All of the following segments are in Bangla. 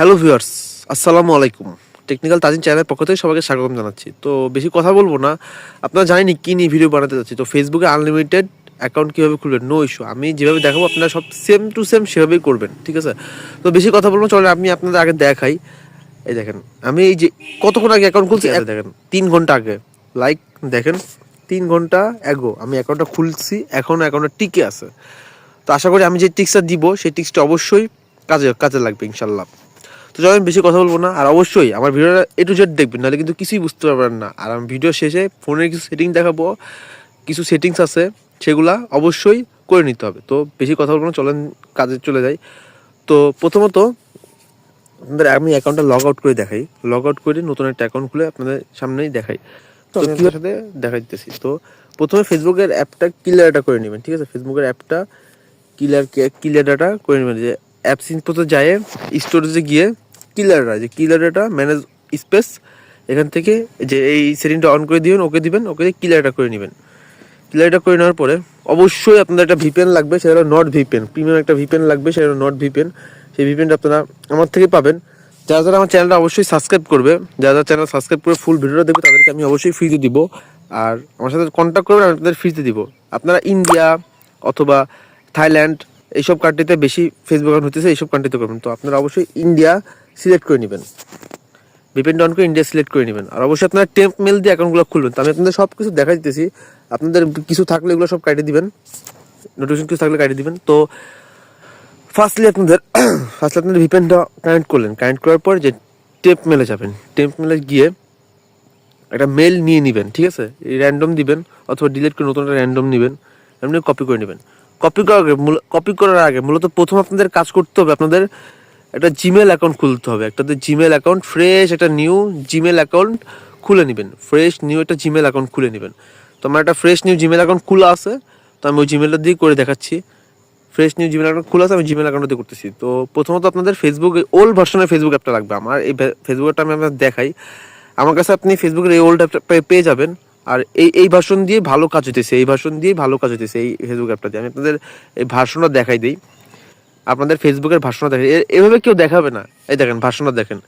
হ্যালো ভিউয়ার্স আসসালামু আলাইকুম। টেকনিক্যাল তাজিন চ্যানেলের পক্ষ থেকে সবাইকে স্বাগতম জানাচ্ছি। তো বেশি কথা বলব না আপনারা জানেনই কী নিয়ে ভিডিও বানাতে যাচ্ছি। তো ফেসবুকে আনলিমিটেড অ্যাকাউন্ট কীভাবে খুলবেন? নো ইস্যু আমি যেভাবে দেখাবো আপনারা সব সেম টু সেম সেভাবেই করবেন ঠিক আছে? তো বেশি কথা বলব চলে আমি আপনাদের আগে দেখাই। এই দেখেন আমি এই যে কতক্ষণ আগে অ্যাকাউন্ট খুলছি? দেখেন। তিন ঘণ্টা আগে। লাইক দেখেন তিন ঘণ্টা এগো আমি অ্যাকাউন্টটা খুলছি এখনও অ্যাকাউন্টটা টিকে আছে। তো আশা করি আমি যে টিক্সটা দিব সেই টিক্সটা অবশ্যই কাজে কাজে লাগবে ইনশাল্লাহ। তো আমি বেশি কথা বলব না। আর অবশ্যই আমার ভিডিওটা এ টু জেড দেখবেন নাহলে কিন্তু কিছুই বুঝতে পারবেন না। আর আমি ভিডিও শেষে ফোনের কিছু সেটিং দেখাবো কিছু সেটিংস আছে সেগুলা অবশ্যই করে নিতে হবে। তো বেশি কথা বলব না চলেন কাজে চলে যাই। তো প্রথমত আপনাদের আমি অ্যাকাউন্টটা লগ আউট করে দেখাই। লগ আউট করে নতুন একটা অ্যাকাউন্ট খুলে আপনাদের সামনেই দেখাই। তো আপনাদের সাথে দেখাই দিতেছি তো প্রথমে ফেসবুকের অ্যাপটা ক্লিয়ারটা করে নেবেন ঠিক আছে? ফেসবুকের অ্যাপটা ক্লিয়ার ক্লিয়ার ডাটা করে নেবেন। যে অ্যাপস ইনপুটে যায় স্টোরেজে গিয়ে ক্লিয়ার ডাটা যে ক্লিয়ার ডাটা ম্যানেজ স্পেস এখান থেকে যে এই সেটিংটা অন করে দিবেন, ওকে দিবেন, ওকে দিয়ে ক্লিয়ারটা করে নেবেন। ক্লিয়ারটা করে নেওয়ার পরে অবশ্যই আপনাদের একটা ভিপিএন লাগবে, সেটা হলো নট ভিপিএন প্রিমিয়াম একটা ভিপিএন লাগবে, সেটা হলো নট ভিপিএন সেই ভিপিএনটা আপনারা আমার থেকে পাবেন। যারা যারা আমার চ্যানেলটা অবশ্যই সাবস্ক্রাইব করবে, যারা যারা চ্যানেল সাবস্ক্রাইব করে ফুল ভিডিওটা দেখবে, তাদেরকে আমি অবশ্যই ফ্রিতে দিব। আর আমার সাথে কন্ট্যাক্ট করবেন, আমি আপনাদের ফ্রিতে দিব। আপনারা ইন্ডিয়া অথবা থাইল্যান্ড এইসব কান্ট্রিতে বেশি ফেসবুক হতেছে এইসব কান্ট্রিতে করবেন। তো আপনারা অবশ্যই ইন্ডিয়া সিলেক্ট করে নেবেন। ভিপিএন অন করে ইন্ডিয়া সিলেক্ট করে নেবেন। আর অবশ্যই আপনারা টেম্প মেল দিয়ে অ্যাকাউন্টগুলো খুলবেন। তো আমি আপনাদের সব কিছু দেখা দিতেছি। আপনাদের কিছু থাকলে এগুলো সব কাটিয়ে দিবেন। নোটিফিকেশন কিছু থাকলে কাটিয়ে দিবেন। তো ফার্স্টলি আপনাদের ফার্স্টলি আপনাদের ভিপিএনটা কানেক্ট করলেন। কানেক্ট করার পর যে টেম্প মেলে যাবেন। টেম্প মেলে গিয়ে একটা মেল নিয়ে নেবেন, ঠিক আছে? র্যান্ডম দিবেন অথবা ডিলিট করে নতুন একটা র্যান্ডম নেবেন। এমনি কপি করে নেবেন। কপি করার আগে কপি করার আগে মূলত প্রথম আপনাদের কাজ করতে হবে আপনাদের একটা জিমেল অ্যাকাউন্ট খুলতে হবে। একটা জিমেল অ্যাকাউন্ট ফ্রেশ একটা নিউ জিমেল অ্যাকাউন্ট খুলে নেবেন। ফ্রেশ নিউ একটা জিমেল অ্যাকাউন্ট খুলে নেবেন। তো আমার একটা ফ্রেশ নিউ জিমেল অ্যাকাউন্ট খোলা আছে, তো আমি ওই জিমেলটা দিয়ে করে দেখাচ্ছি। ফ্রেশ নিউ জিমেল অ্যাকাউন্ট খোলা আছে, আমি জিমেল অ্যাকাউন্ট করতেছি। তো প্রথমত আপনাদের ফেসবুক ওল্ড ভার্সনের ফেসবুক অ্যাপটা লাগবে। আমার এই ফেসবুক অ্যাপটা আমি আপনাদের দেখাই। আমার কাছে আপনি ফেসবুকের এই ওল্ড অ্যাপটা পেয়ে যাবেন। আর এই এই ভার্সন দিয়ে ভালো কাজ হইতেছে, এই ভার্সন দিয়ে ভালো কাজ হইতেছে এই ফেসবুক অ্যাপটা দিয়ে। আমি আপনাদের এই ভার্সনটা দেখাই দিই। আপনাদের ফেসবুকের ভার্সনটা দেখেন। এভাবে কেউ দেখাবে না। এই দেখেন, ভাষণটা দেখেন।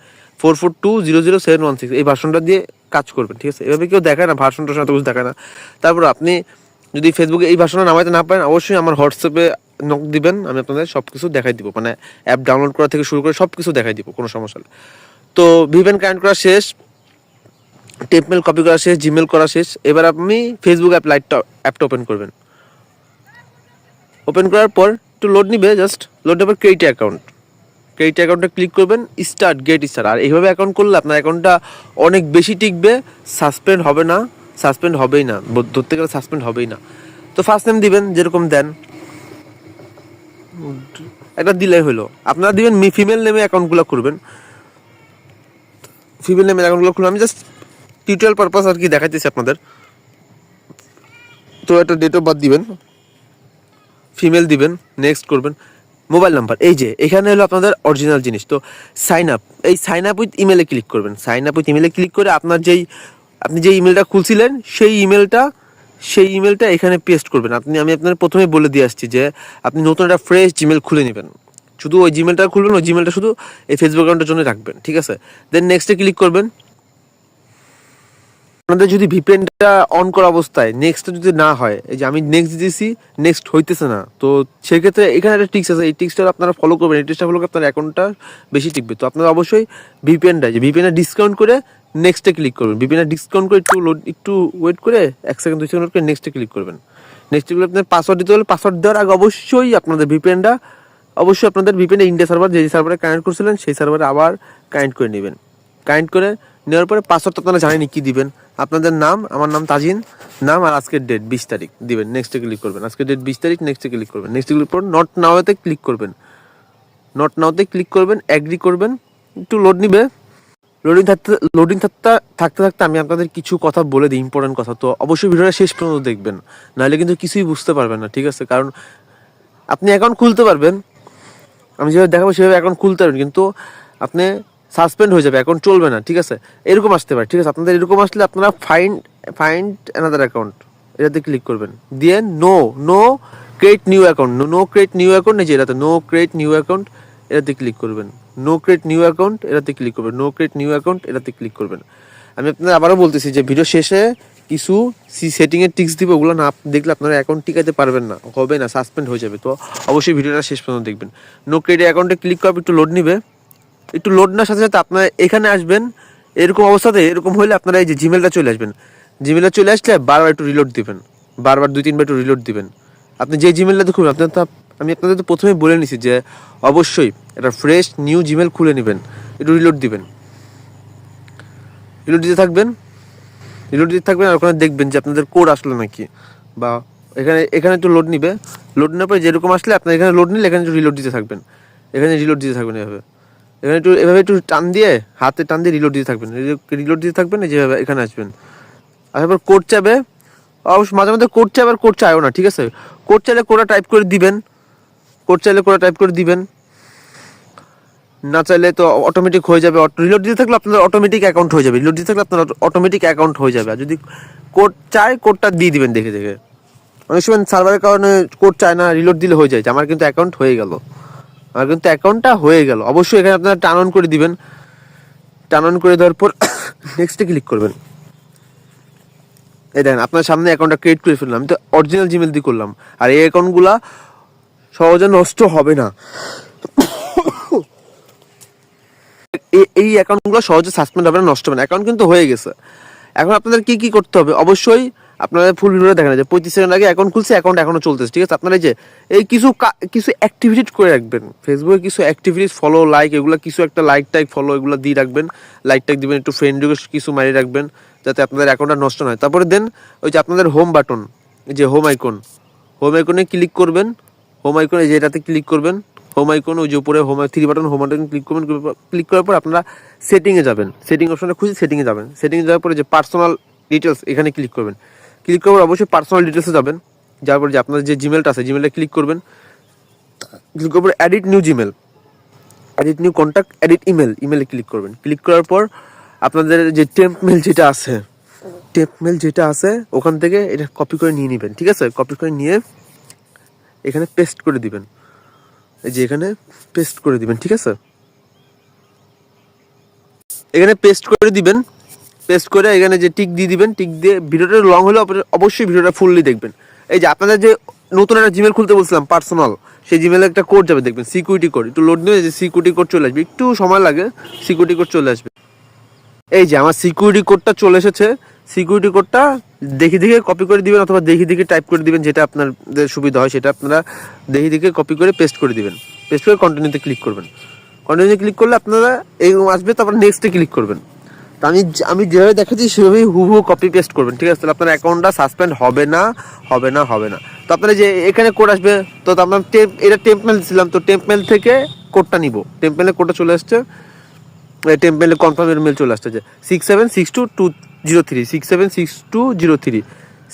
Four four two zero zero seven one six এই ভাষণটা দিয়ে কাজ করবেন, ঠিক আছে? এভাবে কেউ দেখায় না ভার্সন টার্সন এত কিছু দেখায় না। তারপর আপনি যদি ফেসবুকে এই ভাষণটা নামাইতে না পারেন, অবশ্যই আমার হোয়াটসঅ্যাপে নক দিবেন। আমি আপনাদের সব কিছু দেখাই দিব। মানে অ্যাপ ডাউনলোড করা থেকে শুরু করে সব কিছু দেখাই দিব, কোনো সমস্যা নেই। তো ভিভেন কানেক্ট করা শেষ টেপমেল কপি করা শেষ জিমেল করা শেষ। এবার আপনি ফেসবুক অ্যাপ লাইটটা অ্যাপটা ওপেন করবেন। ওপেন করার পর একটু লোড নিবে জাস্ট লোড নেবার ক্রেডিট অ্যাকাউন্ট ক্রেডিট অ্যাকাউন্টে ক্লিক করবেন স্টার্ট গেট স্টার্ট আর এইভাবে অ্যাকাউন্ট করলে আপনার অ্যাকাউন্টটা অনেক বেশি টিকবে সাসপেন্ড হবে না সাসপেন্ড হবেই না ধরতে গেলে সাসপেন্ড হবেই না। তো ফার্স্ট নেম দিবেন, যেরকম দেন। একটা দিলে হলো। আপনারা দিবেন মি ফিমেল নেমে অ্যাকাউন্টগুলো করবেন ফিমেল নেমের অ্যাকাউন্টগুলো খুলবেন আমি জাস্ট টিউটোরিয়াল পারপাস আর কি দেখাইতেছি আপনাদের। তো একটা ডেট অফ বার্থ দিবেন। ফিমেল দিবেন নেক্সট করবেন। Mobile number. এই যে, এখানে হলো আপনাদের অরিজিনাল জিনিস। তো সাইন আপ এই সাইন আপ উইথ ইমেলে ক্লিক করবেন। সাইন আপ উইথ ইমেলে ক্লিক করে আপনার যেই, আপনি যে ইমেলটা খুলছিলেন, সেই ইমেলটা সেই ইমেলটা এখানে পেস্ট করবেন। আপনি, আমি আপনার প্রথমে বলে দিয়ে আসছি যে, আপনি নতুন একটা ফ্রেশ জিমেল খুলে নেবেন। শুধু ওই জিমেলটা খুলবেন, ওই জিমেলটা শুধু এই ফেসবুক অ্যাকাউন্টের জন্য রাখবেন, ঠিক আছে? দেন নেক্সটে ক্লিক করবেন। আপনাদের যদি ভিপিএনটা অন করা অবস্থায় নেক্সট যদি না হয়, এই যে আমি নেক্সট দিয়েছি নেক্সট হইতেছে না, তো সেক্ষেত্রে এখানে একটা টিক্স আছে, এই টিক্সটা আপনারা ফলো করবেন, এই টিক্সটা ফলো করে আপনার অ্যাকাউন্টটা বেশি টিকবে। তো আপনারা অবশ্যই ভিপিএনটা যে ভিপিএনটা ডিসকাউন্ট করে নেক্সটে ক্লিক করবেন। ভিপিএনটা ডিসকাউন্ট করে একটু লোড একটু ওয়েট করে, এক সেকেন্ড দুই সেকেন্ড করে নেক্সটে ক্লিক করবেন। নেক্সটে ক্লিক আপনার পাসওয়ার্ড দিতে হলে পাসওয়ার্ড দেওয়ার আগে অবশ্যই আপনাদের ভিপিএনটা অবশ্যই আপনাদের ভিপিএনটা ইন্ডিয়া সার্ভার যে সার্ভারে কানেক্ট করছিলেন, সেই সার্ভারে আবার কানেক্ট করে নেবেন। কানেক্ট করে নেওয়ার পরে পাসওয়ার্ড আপনারা জানেন কি দিবেন। আপনাদের নাম, আমার নাম তাজিন, নাম আর আজকের ডেট বিশ তারিখ দিবেন নেক্সটে ক্লিক করবেন। আজকের ডেট বিশ তারিখ নেক্সটে ক্লিক করবেন। নেক্সটে ক্লিক করবেন নট নাওতে ক্লিক করবেন। নট নাওতে ক্লিক করবেন অ্যাগ্রি করবেন, একটু লোড নিবে। লোডিং থাকতে লোডিং থাকতে থাকতে থাকতে আমি আপনাদের কিছু কথা বলে দিই ইম্পর্টেন্ট কথা। তো অবশ্যই ভিডিওটা শেষ পর্যন্ত দেখবেন, নাহলে কিন্তু কিছুই বুঝতে পারবেন না, ঠিক আছে? কারণ আপনি অ্যাকাউন্ট খুলতে পারবেন। আমি যেভাবে দেখাবো, সেভাবে অ্যাকাউন্ট খুলতে পারবেন, কিন্তু আপনি সাসপেন্ড হয়ে যাবে অ্যাকাউন্ট চলবে না, ঠিক আছে? এরকম আসতে পারে, ঠিক আছে? আপনাদের এরকম আসলে আপনারা ফাইন্ড ফাইন্ড অ্যানাদার অ্যাকাউন্ট এটাতে ক্লিক করবেন। দিয়ে no no create new account no create new account যে এটাতে নো ক্রিয়েট নিউ অ্যাকাউন্ট এটাতে ক্লিক করবেন। নো ক্রিয়েট নিউ অ্যাকাউন্ট এটাতে ক্লিক করবেন। নো ক্রিয়েট নিউ অ্যাকাউন্ট এটাতে ক্লিক করবেন। আমি আপনাদের আবারও বলতেছি যে ভিডিও শেষে কিছু সি সেটিংয়ের টিক্স দিব, ওগুলো না দেখলে আপনারা অ্যাকাউন্ট টিকাতে পারবেন না, হবে না সাসপেন্ড হয়ে যাবে। তো অবশ্যই ভিডিওটা শেষ পর্যন্ত দেখবেন। নো ক্রেডিট অ্যাকাউন্টে ক্লিক করবে একটু লোড নিবে। একটু লোড নেওয়ার সাথে সাথে আপনারা এখানে আসবেন, এরকম অবস্থাতে এরকম হলে আপনারা এই যে জিমেলটা চলে আসবেন। জিমেলটা চলে আসলে বারবার একটু রিলোড দিবেন, বারবার দুই, তিনবার একটু রিলোড দিবেন। আপনি যে জিমেলটা দেখুন আপনার তো আমি আপনাদের তো প্রথমে বলে নিছি যে অবশ্যই একটা ফ্রেশ নিউ জিমেল খুলে নেবেন, একটু রিলোড দিবেন। রিলোড দিতে থাকবেন রিলোড দিতে থাকবেন আর ওখানে দেখবেন যে আপনাদের কোড আসলো নাকি বা এখানে এখানে একটু লোড নিবে। লোড নেওয়ার পরে যেরকম আসলে আপনার এখানে লোড নিলে এখানে একটু রিলোড দিতে থাকবেন, এখানে রিলোড দিতে থাকবেন এভাবে। এখানে একটু, এভাবে একটু টান দিয়ে, হাতে টান দিয়ে রিলোড দিতে থাকবেন। রিলোড দিতে থাকবেন যেভাবে এখানে আসবেন। আসার পর কোড চাবে অবশ্য মাঝে মাঝে কোড চাবে আর কোড চাইও না, ঠিক আছে? কোড চাইলে কোডটা টাইপ করে দিবেন। কোড চাইলে কোডটা টাইপ করে দিবেন। না চাইলে তো অটোমেটিক হয়ে যাবে। রিলোড দিতে থাকলে আপনার অটোমেটিক অ্যাকাউন্ট হয়ে যাবে। রিলোড দিতে থাকলে আপনার অটোমেটিক অ্যাকাউন্ট হয়ে যাবে। আর যদি কোড চায় কোডটা দিয়ে দিবেন দেখে দেখে। অনেক সময় সার্ভারের কারণে কোড চায় না রিলোড দিলে হয়ে যায়। আমার কিন্তু অ্যাকাউন্ট হয়ে গেল। আমার কিন্তু অ্যাকাউন্টটা হয়ে গেল। অবশ্যই এখানে আপনারা টার্ন অন করে দিবেন। টার্ন অন করে দেওয়ার পর নেক্সটে ক্লিক করবেন। এই দেখেন, আপনার সামনে অ্যাকাউন্টটা ক্রিয়েট করে ফেললাম। আমি তো অরিজিনাল জিমেল দিয়ে করলাম। আর এই অ্যাকাউন্টগুলা সহজে নষ্ট হবে না। এই অ্যাকাউন্টগুলো সহজে সাসপেন্ড হবে না, নষ্ট হবে না। অ্যাকাউন্ট কিন্তু হয়ে গেছে। এখন আপনাদের কি কি করতে হবে? অবশ্যই আপনাদের ফুল ভিডিও দেখেন, যে পঁয়ত্রিশ সেকেন্ড আগে অ্যাকাউন্ট খুলছে অ্যাকাউন্ট এখনও চলতেছে, ঠিক আছে? আপনারা যে, এই কিছু কিছু অ্যাক্টিভিটি করে রাখবেন। ফেসবুকে কিছু অ্যাক্টিভিটিস ফলো লাইক এগুলো কিছু একটা লাইক টাইক ফলো এগুলো দিয়ে রাখবেন। লাইক টাইক দিবেন, একটু ফ্রেন্ড রিকোয়েস্ট কিছু মারিয়ে রাখবেন, যাতে আপনাদের অ্যাকাউন্টটা নষ্ট না হয়। তারপরে দেন ওই যে আপনাদের হোম বাটন যে হোম আইকন হোম আইকনে ক্লিক করবেন। হোম আইকন যে এটাতে ক্লিক করবেন হোম আইকন ওই যে উপরে home three button home icon click করবেন ক্লিক করার পর আপনারা সেটিংয়ে যাবেন। সেটিং অপশনে খুঁজে সেটিংয়ে যাবেন। সেটিংয়ে যাওয়ার পরে যে পার্সোনাল ডিটেলস এখানে ক্লিক করবেন। ক্লিক পর অবশ্যই পার্সোনাল ডিটেলসে যাবেন। যার পর যে আপনার যে জিমেলটা আছে জিমেলটা ক্লিক করবেন। ক্লিক করার পর edit new Gmail edit new contact edit email ইমেলে ক্লিক করবেন। ক্লিক করার পর আপনাদের যে টেম্প মেল যেটা আছে টেম্প মেল যেটা আছে, ওখান থেকে এটা কপি করে নিয়ে নেবেন, ঠিক আছে? কপি করে নিয়ে এখানে পেস্ট করে দিবেন। এই যে এখানে পেস্ট করে দিবেন, ঠিক আছে? এখানে পেস্ট করে দিবেন। পেস্ট করে এখানে যে টিক দিয়ে দিবেন টিক দিয়ে ভিডিওটা লং হলে অবশ্যই ভিডিওটা ফুললি দেখবেন। এই যে আপনাদের যে নতুন একটা জিমেল খুলতে বলছিলাম পার্সোনাল সেই জিমেলে একটা কোড যাবে, দেখবেন সিকিউরিটি কোড একটু লোড নিয়ে যে সিকিউরিটি কোড চলে আসবে, একটু সময় লাগে সিকিউরিটি কোড চলে আসবে। এই যে আমার সিকিউরিটি কোডটা চলে এসেছে সিকিউরিটি কোডটা দেখে দেখে কপি করে দিবেন অথবা দেখে দেখে টাইপ করে দিবেন, যেটা আপনাদের সুবিধা হয়, সেটা আপনারা দেখে দেখে কপি করে পেস্ট করে দিবেন। পেস্ট করে কন্টিনিউতে ক্লিক করবেন। কন্টিনিউতে ক্লিক করলে আপনারা এই আসবে, তারপর নেক্সটে ক্লিক করবেন। তো আমি আমি যেভাবে দেখাচ্ছি, সেভাবেই হুবহু কপি পেস্ট করবেন, ঠিক আছে? তাহলে আপনার অ্যাকাউন্টটা সাসপেন্ড হবে না হবে না হবে না। তো আপনারা যে এখানে কোড আসবে, তো আমরা টেম্প এটা টেম্প মেল দিছিলাম, তো টেম্প মেল থেকে কোডটা নিব। টেম্প মেলে কোডটা চলে আসছে। টেম্পেলে কনফার্মের মেল চলে আসছে six seven six two two zero three six seven six two zero three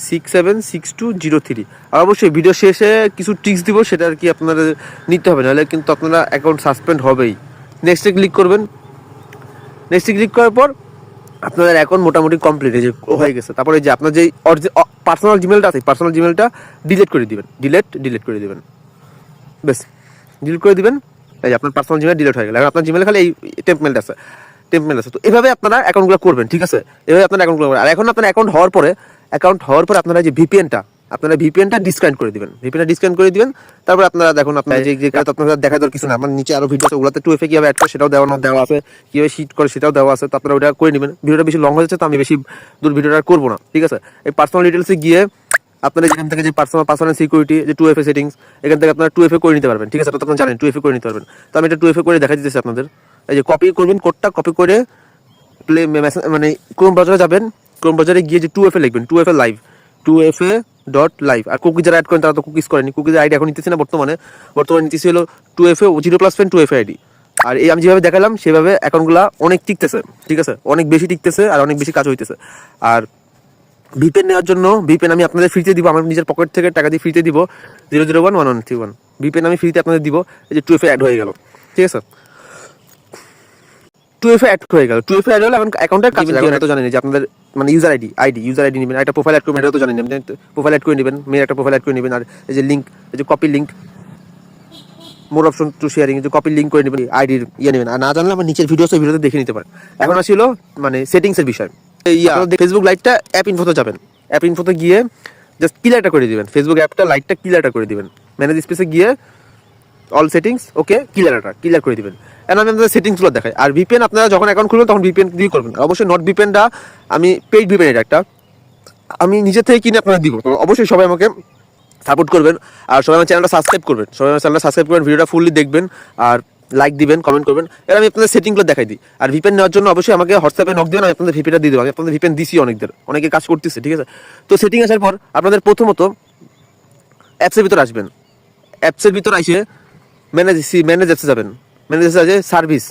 six seven six two zero three আর অবশ্যই ভিডিও শেষে কিছু টিক্স দিব, সেটা আর কি আপনাদের নিতে হবে, নাহলে কিন্তু আপনারা অ্যাকাউন্ট সাসপেন্ড হবেই। নেক্সটে ক্লিক করবেন। নেক্সটে ক্লিক করার পর আপনাদের অ্যাকাউন্ট মোটামুটি কমপ্লিট হয়ে হয়ে গেছে। তারপরে যে আপনার যে পার্সোনাল জিমেলটা আছে পার্সোনাল জিমেলটা ডিলিট করে দিবেন। ডিলেট ডিলিট করে দিবেন। বেশ ডিলিট করে দিবেন। এই আপনার পার্সোনাল জিমেল ডিলিট হয়ে গেল। আপনার জিমেল খালি এই টেম্পমেলটা আছে। টেম্পমেল আছে। তো এভাবে আপনারা অ্যাকাউন্টগুলো করবেন, ঠিক আছে? এভাবে আপনার অ্যাকাউন্টগুলো করবেন। আর এখন আপনার অ্যাকাউন্ট হওয়ার পরে অ্যাকাউন্ট হওয়ার পরে আপনারা যে ভিপিএনটা আপনারা ভিপিএনটা ডিসকানেক্ট করে দিবেন। ভিপিএনটা ডিসকানেক্ট করে দিবেন তারপর আপনারা দেখুন আপনার যে যে আপনারা দেখা দরকার কিছু না আমার নিচে আরও ভিডিও আছে ওগুলোতে টু এফে কীভাবে অ্যাড করে সেটাও দেওয়া দেওয়া আছে। কীভাবে শিট করে সেটাও দেওয়া আছে তো আপনারা ওটা করে নেবেন। ভিডিওটা বেশি লং হয়ে যাচ্ছে তো আমি বেশি দূর ভিডিওটা করব না ঠিক আছে? এই পার্সোনাল ডিটেলসে গিয়ে আপনারা যেখান থেকে যে পার্সোনাল পার্সোনাল সিকিউরিটি যে টু এফ এ সেটিংস এখান থেকে আপনারা টু এফ এ করে নিতে পারবেন ঠিক আছে? তো আপনারা জানেন টু এফ এ করে নিতে পারবেন। তো আমি এটা টু এফ এ করে দেখা দিতেছি আপনাদের। এই যে কপি করবেন কোডটা কপি করে প্লে মেসেজ মানে ক্রোম ব্রাউজারে যাবেন। ক্রোম ব্রাউজারে গিয়ে যে টু এফ এ লিখবেন two F A live two F A dot live R cookie যারা অ্যাড করেন তারা তো কুকিজ করেনি কুকিজের আইডি এখন নিতেছি না বর্তমানে। বর্তমানে নিতেছি হলো two F A zero plus pen two F ID আর এই আমি যেভাবে দেখালাম সেভাবে অ্যাকাউন্টগুলো অনেক টিকতেছে। ঠিক আছে? অনেক বেশি টিকতেছে আর অনেক বেশি কাজ হইতেছে। আর ভিপেন নেওয়ার জন্য ভিপেন আমি আপনাদের ফ্রিতে দিব। আমার নিজের পকেট থেকে টাকা দিয়ে ফ্রিতে দিব। Zero zero one one one three one VPN আমি ফ্রিতে আপনাদের দিব। এই যে টু এফ এ অ্যাড হয়ে গেল। ঠিক আছে? টু এফ এ অ্যাড হয়ে গেল। টু এফ এ অ্যাড হলে এখন অ্যাকাউন্টের কাজ এটা তো জানেন যে আপনাদের মানে user ID ID user ID নেবেন। একটা প্রোফাইল অ্যাড করবেন এটা তো জানেন প্রোফাইল অ্যাড করে নেবেন মেয়ের একটা প্রোফাইল অ্যাড করে নেবেন। আর এই যে লিঙ্ক এই যে copy link more option to sharing যে কপি লিঙ্ক করে নেবেন আইডির ইয়ে নেবেন। আর না জানলে আমার নিচের ভিডিও সেই ভিডিওতে দেখে নিতে পারেন। এখন আসছিল মানে সেটিংসের বিষয়। ইয়া। ফেসবুক লাইটটা অ্যাপ ইনফোতে যাবেন। অ্যাপ ইনফোতে গিয়ে জাস্ট ক্লিয়ারটা করে দিবেন। ফেসবুক অ্যাপটা লাইটটা ক্লিয়ারটা করে দিবেন। ম্যানেজ স্পেসে গিয়ে অল সেটিংস ওকে ক্লিয়ারটা ক্লিয়ার করে দিবেন। এখন আমি আপনাদের সেটিংসগুলো দেখাই। আর ভিপিএন আপনারা যখন অ্যাকাউন্ট খুলবেন, তখন ভিপিএন দিয়ে করবেন। অবশ্যই নট ভিপিএনটা আমি পেইড ভিপিএন এটা একটা। আমি নিজে থেকে কিনে আপনারা দিব। তো অবশ্যই সবাই আমাকে সাপোর্ট করবেন। আর সবাই আমার চ্যানেলটা সাবস্ক্রাইব করবেন। সবাই আমার চ্যানেলটা সাবস্ক্রাইব করবেন ভিডিওটা ফুললি দেখবেন। আর লাইক দিবেন কমেন্ট করবেন। এর আমি আপনাদের সেটিংগুলো দেখাই দিই। আর ভিপেন নেওয়ার জন্য অবশ্যই আমাকে হোয়াটসঅ্যাপে নক দেবেন, আমি আপনাদের ভিপিটা দিয়ে দেবো। আমি আপনাদের ভিপেন দিছি অনেকদের। অনেকে কাজ করতেছে, ঠিক আছে? তো সেটিং আসার পর আপনাদের প্রথমত অ্যাপসের ভিতর আসবেন। অ্যাপসের ভিতর আসে ম্যানেজ সি ম্যানেজ অ্যাপসে যাবেন। ম্যানেজ অ্যাপসে আছে সার্ভিস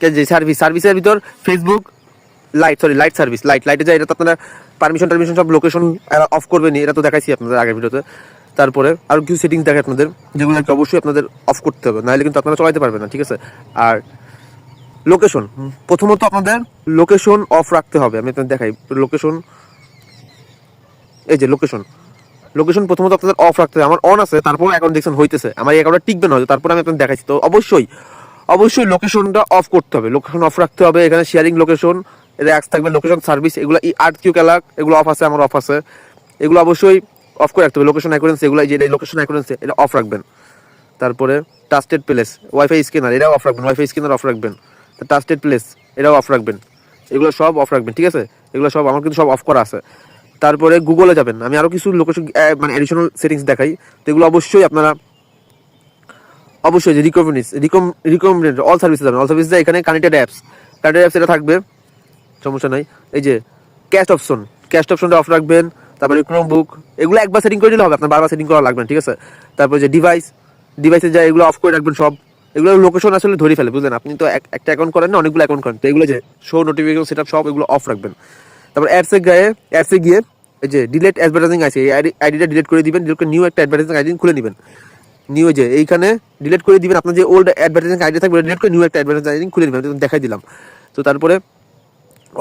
যে সার্ভিস সার্ভিসের ভিতর Facebook lite sorry lite service lite লাইটে যায়, এটা তো আপনারা পারমিশন টারমিশন সব লোকেশন অফ করবেন এটা তো দেখাইছি আপনাদের আগের ভিডিওতে। তারপরে আর কিছু সেটিংস দেখে আপনাদের যেগুলো অবশ্যই আপনাদের অফ করতে হবে, নাহলে কিন্তু আপনারা চলাইতে পারবেন না, ঠিক আছে? আর লোকেশন প্রথমত আপনাদের লোকেশন অফ রাখতে হবে, আমি আপনাদের দেখাই লোকেশন এই যে লোকেশন লোকেশন প্রথমত আপনাদের অফ রাখতে হবে। আমার অন আছে তারপর এখন দেখছেন হইতেছে। আমার এই অ্যাকাউন্টটা টিকবে না হয়তো, তারপর আমি আপনাদের দেখাচ্ছি তো অবশ্যই অবশ্যই লোকেশনটা অফ করতে হবে। লোকেশন অফ রাখতে হবে, এখানে শেয়ারিং লোকেশন অ্যাক্স থাকবে লোকেশন সার্ভিস এগুলো আর্ট কিউ ক্যালাক এগুলো অফ আছে, আমার অফ আছে। এগুলো অবশ্যই অফ করে রাখতে হবে। লোকেশন অ্যাকুরেন্স এগুলো যে লোকেশন অ্যাকুরেন্স এটা অফ রাখবেন। তারপরে টাস্টেড প্লেস ওয়াইফাই স্ক্যানার এটাও অফ রাখবেন। ওয়াইফাই স্ক্যানার অফ রাখবেন। টাস্টেড প্লেস এটাও অফ রাখবেন। এগুলো সব অফ রাখবেন, ঠিক আছে? এগুলো সব, আমার কিন্তু সব অফ করা আছে। তারপরে গুগলে যাবেন। আমি আরও কিছু লোকেশন মানে অ্যাডিশনাল সেটিংস দেখাই। তো এগুলো অবশ্যই আপনারা, অবশ্যই যে রিকম রিকমেন্ডেড অল সার্ভিস যাবেন। অল সার্ভিস এখানে কানেক্টেড অ্যাপস কানেক্টেড অ্যাপস এটা থাকবে, সমস্যা নাই। এই যে ক্যাশ অপশন ক্যাশ অপশনটা অফ রাখবেন। তারপরে ক্রোম বুক এগুলো একবার সেটিং করে দিলে হবে। আপনার বারবার সেটিং করা লাগবে ঠিক আছে? তারপরে যে ডিভাইস ডিভাইসে যা এগুলো অফ করে রাখবেন সব। এগুলো লোকেশন আসলে ধরে ফেলে, বুঝলেন? আপনি তো এক- একটা অ্যাকাউন্ট করেন না, অনেকগুলো অ্যাকাউন্ট করেন। তো এগুলো যে শো নোটিফিকেশন সেটআপ সব এগুলো অফ রাখবেন। তারপর অ্যাপসে গায়ে অ্যাপসে গিয়ে যে ডিলেট অ্যাডভার্টাইজিং আছে, এই আইডিটা ডিলিট করে দিবেন ডিলেট করে নিউ একটা অ্যাডভার্টাইজিং আইডি খুলে নেবেন। নিউ যে, এইখানে ডিলিট করে দিবেন, আপনার যে ওল্ড অ্যাডভার্টাইজিং আইডি থাকবে ডিলিট করে নিউ একটা অ্যাডভার্টাইজিং আইডি খুলে নেবেন দেখাই দিলাম। তো তারপরে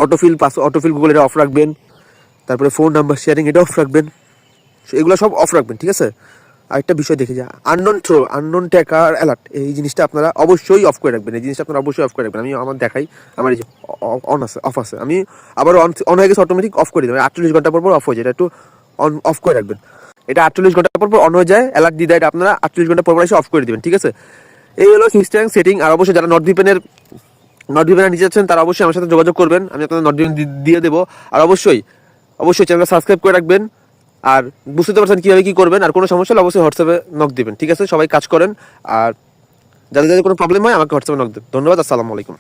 অটোফিল পাস অটোফিল গুগল এটা অফ রাখবেন। তারপরে ফোন নাম্বার শেয়ারিং এটা অফ রাখবেন। এগুলো সব অফ রাখবেন, ঠিক আছে? আরেকটা বিষয় দেখে যা। Unknown throw unknown tracker alert এই জিনিসটা আপনারা অবশ্যই অফ করে রাখবেন। এই জিনিসটা আপনারা অবশ্যই অফ করে রাখবেন। আমি আমার দেখাই, আমার এই যে অন আছে অফ আছে। আমি আবার অন অন হয়ে গেছে অটোমেটিক অফ করে দেবেন আটচল্লিশ ঘণ্টা পর পর অফ হয়ে যায়। এটা একটু অন অফ করে রাখবেন। এটা আটচল্লিশ ঘণ্টা পর পর অন হয়ে যায়। অ্যালার্ট দিয়ে দেয় এটা আপনারা আটচল্লিশ ঘণ্টা পর পর এসে অফ করে দেবেন। ঠিক আছে? এই হলো সিস্টেম সেটিং আর অবশ্যই যারা নর্থ দ্বীপের নট ভিপেন নিতে চাচ্ছেন তারা অবশ্যই আমার সাথে যোগাযোগ করবেন। আমি আপনাদের নট ভিপেন দিয়ে দেবো। আর অবশ্যই অবশ্যই চ্যানেলটা সাবস্ক্রাইব করে রাখবেন। আর বুঝতে পারছেন কীভাবে কী করবেন, আর কোনো সমস্যা হলে অবশ্যই হোয়াটসঅ্যাপে নক দেবেন, ঠিক আছে? সবাই কাজ করেন, আর যাদের যাদের কোনো প্রবলেম হয় আমাকে হোয়াটসঅ্যাপে নক দেবেন। ধন্যবাদ, আসসালামু আলাইকুম।